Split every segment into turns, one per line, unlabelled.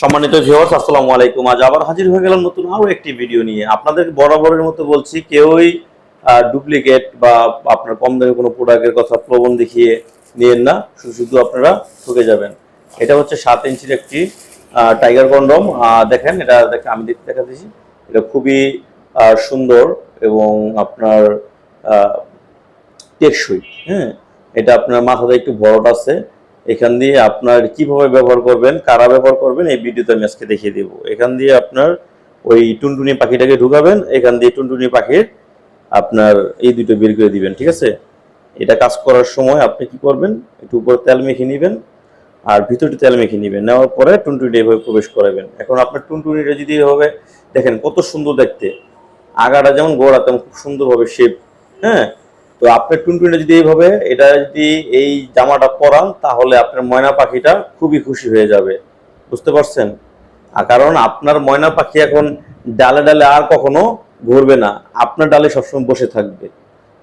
সম্মানিত ভিউয়ার্স আসসালামু আলাইকুম। আজ আবার হাজির হয়ে গেলাম নতুন আরও একটি ভিডিও নিয়ে। আপনাদের বরাবরের মতো বলছি, কেউই ডুপ্লিকেট বা আপনার কম দামে কোনো প্রোডাক্টের কথা প্রবণ দেখিয়ে নিয়েন না, শুধু শুধু আপনারা ঠকে যাবেন। এটা হচ্ছে সাত ইঞ্চির একটি টাইগার কন্ডম দেখেন, এটা দেখে আমি দেখতে দেখা দিয়েছি এটা খুবই সুন্দর এবং আপনার টেকসই। হ্যাঁ এটা আপনার মাথাতে একটু বড়টা আছে। এখান দিয়ে আপনার কীভাবে ব্যবহার করবেন, কারা ব্যবহার করবেন, এই ভিডিওতে আমি আজকে দেখিয়ে দেব। এখান দিয়ে আপনার ওই টুনটুনি পাখিটাকে ঢুকাবেন, এখান দিয়ে টুনটুনি পাখির আপনার এই দুটো বের করে দিবেন, ঠিক আছে? এটা কাজ করার সময় আপনি কি করবেন, একটু উপরে তেল মেখে নেবেন আর ভিতরে তেল মেখে নেবেন, নেওয়ার পরে টুনটুনি এভাবে প্রবেশ করাবেন। এখন আপনার টুনটুনিটা যদি এভাবে দেখেন কত সুন্দর দেখতে। আগাটা যেমন গোড়া তেমন খুব সুন্দরভাবে শেপ হ্যাঁ? তো আপনার টুনটুনিটা যদি এইভাবে, এটা যদি এই জামাটা পরান, তাহলে আপনার ময়না পাখিটা খুবই খুশি হয়ে যাবে। বুঝতে পারছেন? আর কারণ আপনার ময়না পাখি এখন ডালে ডালে আর কখনো ঘুরবে না। আপনার ডালে সবসময় বসে থাকবে।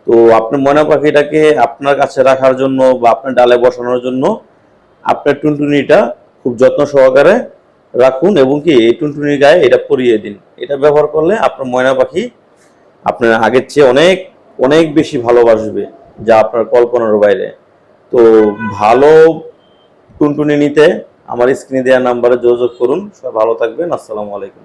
তো আপনার ময়না পাখিটাকে আপনার কাছে রাখার জন্য বা আপনার ডালে বসানোর জন্য আপনার টুনটুনিটা খুব যত্ন সহকারে রাখুন এবং কি এই টুনটুনির গায়ে এটা পরিয়ে দিন। এটা ব্যবহার করলে আপনার ময়না পাখি আপনার আগের চেয়ে অনেক অনেক বেশি ভালোবাসবে যা আপনার কল্পনার বাইরে। তো ভালো টুনটুনি নিতে আমার স্ক্রিনে দেওয়া নাম্বারে যোগাযোগ করুন। সবাই ভালো থাকবেন। আসসালামু আলাইকুম।